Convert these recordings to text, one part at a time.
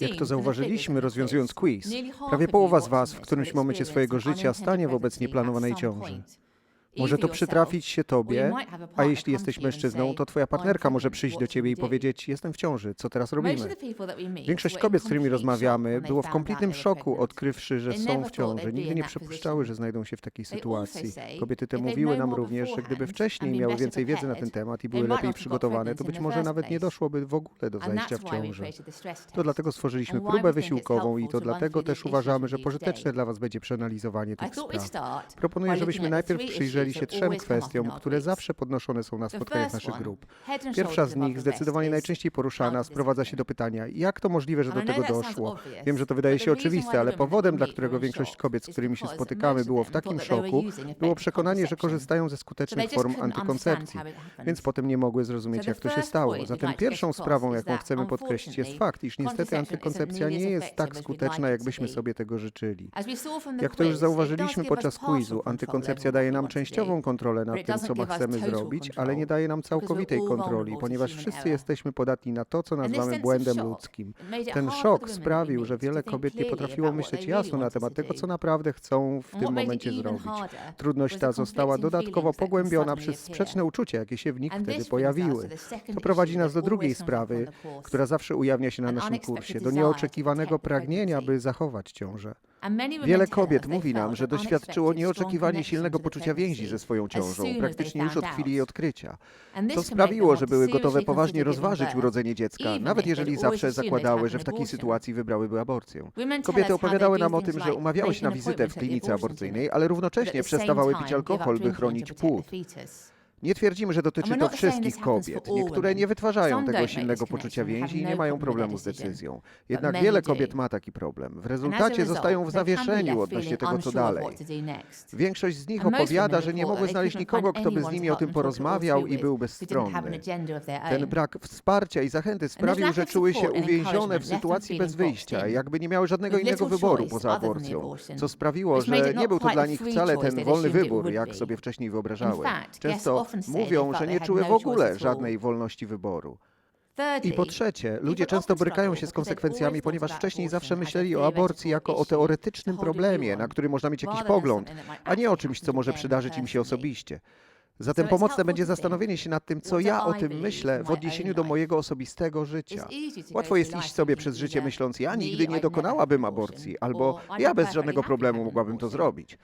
Jak to zauważyliśmy, rozwiązując quiz, prawie połowa z Was w którymś momencie swojego życia stanie wobec nieplanowanej ciąży. Może to przytrafić się Tobie, a jeśli jesteś mężczyzną, to Twoja partnerka może przyjść do Ciebie i powiedzieć: Jestem w ciąży, co teraz robimy? Większość kobiet, z którymi rozmawiamy, było w kompletnym szoku, odkrywszy, że są w ciąży. Nigdy nie przypuszczały, że znajdą się w takiej sytuacji. Kobiety te mówiły nam również, że gdyby wcześniej miały więcej wiedzy na ten temat i były lepiej przygotowane, to być może nawet nie doszłoby w ogóle do zajścia w ciążę. To dlatego stworzyliśmy próbę wysiłkową i to dlatego też uważamy, że pożyteczne dla Was będzie przeanalizowanie tych spraw. Proponuję, żebyśmy najpierw przyjrzeli się trzem kwestiom, które zawsze podnoszone są na spotkaniach naszych grup. Pierwsza z nich, zdecydowanie najczęściej poruszana, sprowadza się do pytania, jak to możliwe, że do tego doszło? Wiem, że to wydaje się oczywiste, ale powodem, dla którego większość kobiet, z którymi się spotykamy, było w takim szoku, było przekonanie, że korzystają ze skutecznych form antykoncepcji, więc potem nie mogły zrozumieć, jak to się stało. Zatem pierwszą sprawą, jaką chcemy podkreślić, jest fakt, iż niestety antykoncepcja nie jest tak skuteczna, jakbyśmy sobie tego życzyli. Jak to już zauważyliśmy podczas quizu, antykoncepcja daje nam częściową kontrolę nad tym, co chcemy zrobić, ale nie daje nam całkowitej kontroli, ponieważ wszyscy jesteśmy podatni na to, co nazywamy błędem ludzkim. Ten szok sprawił, że wiele kobiet nie potrafiło myśleć jasno na temat tego, co naprawdę chcą w tym momencie zrobić. Trudność ta została dodatkowo pogłębiona przez sprzeczne uczucia, jakie się w nich wtedy pojawiły. To prowadzi nas do drugiej sprawy, która zawsze ujawnia się na naszym kursie, do nieoczekiwanego pragnienia, by zachować ciążę. Wiele kobiet mówi nam, że doświadczyło nieoczekiwanie silnego poczucia więzi ze swoją ciążą, praktycznie już od chwili jej odkrycia. To sprawiło, że były gotowe poważnie rozważyć urodzenie dziecka, nawet jeżeli zawsze zakładały, że w takiej sytuacji wybrałyby aborcję. Kobiety opowiadały nam o tym, że umawiały się na wizytę w klinice aborcyjnej, ale równocześnie przestawały pić alkohol, by chronić płód. Nie twierdzimy, że dotyczy to wszystkich kobiet. Niektóre nie wytwarzają tego silnego poczucia więzi i nie mają problemu z decyzją. Jednak wiele kobiet ma taki problem. W rezultacie zostają w zawieszeniu odnośnie tego, co dalej. Większość z nich opowiada, że nie mogły znaleźć nikogo, kto by z nimi o tym porozmawiał i był bezstronny. Ten brak wsparcia i zachęty sprawił, że czuły się uwięzione w sytuacji bez wyjścia, jakby nie miały żadnego innego wyboru poza aborcją, co sprawiło, że nie był to dla nich wcale ten wolny wybór, jak sobie wcześniej wyobrażały. Często mówią, że nie czuły w ogóle żadnej wolności wyboru. I po trzecie, ludzie często borykają się z konsekwencjami, ponieważ wcześniej zawsze myśleli o aborcji jako o teoretycznym problemie, na który można mieć jakiś pogląd, a nie o czymś, co może przydarzyć im się osobiście. Zatem pomocne będzie zastanowienie się nad tym, co ja o tym myślę w odniesieniu do mojego osobistego życia. Łatwo jest iść sobie przez życie myśląc, ja nigdy nie dokonałabym aborcji, albo ja bez żadnego problemu mogłabym to zrobić.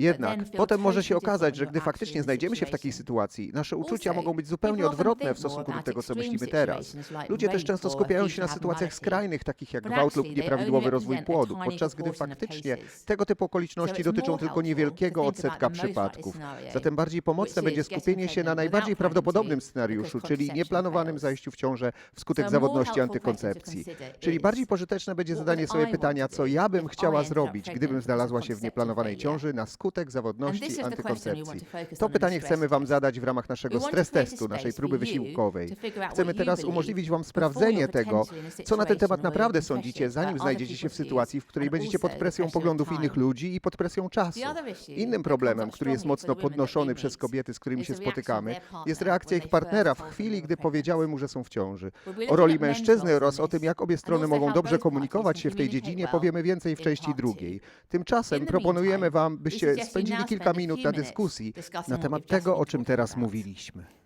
Jednak potem może się okazać, że gdy faktycznie znajdziemy się w takiej sytuacji, nasze uczucia mogą być zupełnie odwrotne w stosunku do tego, co myślimy teraz. Ludzie też często skupiają się na sytuacjach skrajnych, takich jak gwałt lub nieprawidłowy rozwój płodu, podczas gdy faktycznie tego typu okoliczności dotyczą tylko niewielkiego odsetka przypadków. Zatem bardziej pomocne będzie skupienie się na najbardziej prawdopodobnym scenariuszu, czyli nieplanowanym zajściu w ciążę wskutek zawodności antykoncepcji. Czyli bardziej pożyteczne będzie zadanie sobie pytania, co ja bym chciała zrobić, gdybym znalazła się w nieplanowanej ciąży na skutek zawodności antykoncepcji. To pytanie chcemy Wam zadać w ramach naszego stres testu, naszej próby wysiłkowej. Chcemy teraz umożliwić Wam sprawdzenie tego, co na ten temat naprawdę sądzicie, zanim znajdziecie się w sytuacji, w której będziecie pod presją poglądów innych ludzi i pod presją czasu. Innym problemem, który jest mocno podnoszony przez kobiety, z którymi się spotykamy, jest reakcja ich partnera w chwili, gdy powiedziały mu, że są w ciąży. O roli mężczyzny oraz o tym, jak obie strony mogą dobrze komunikować się w tej dziedzinie, powiemy więcej w części drugiej. Tymczasem proponujemy Wam, byście spędzili kilka minut na dyskusji na temat tego, o czym teraz mówiliśmy.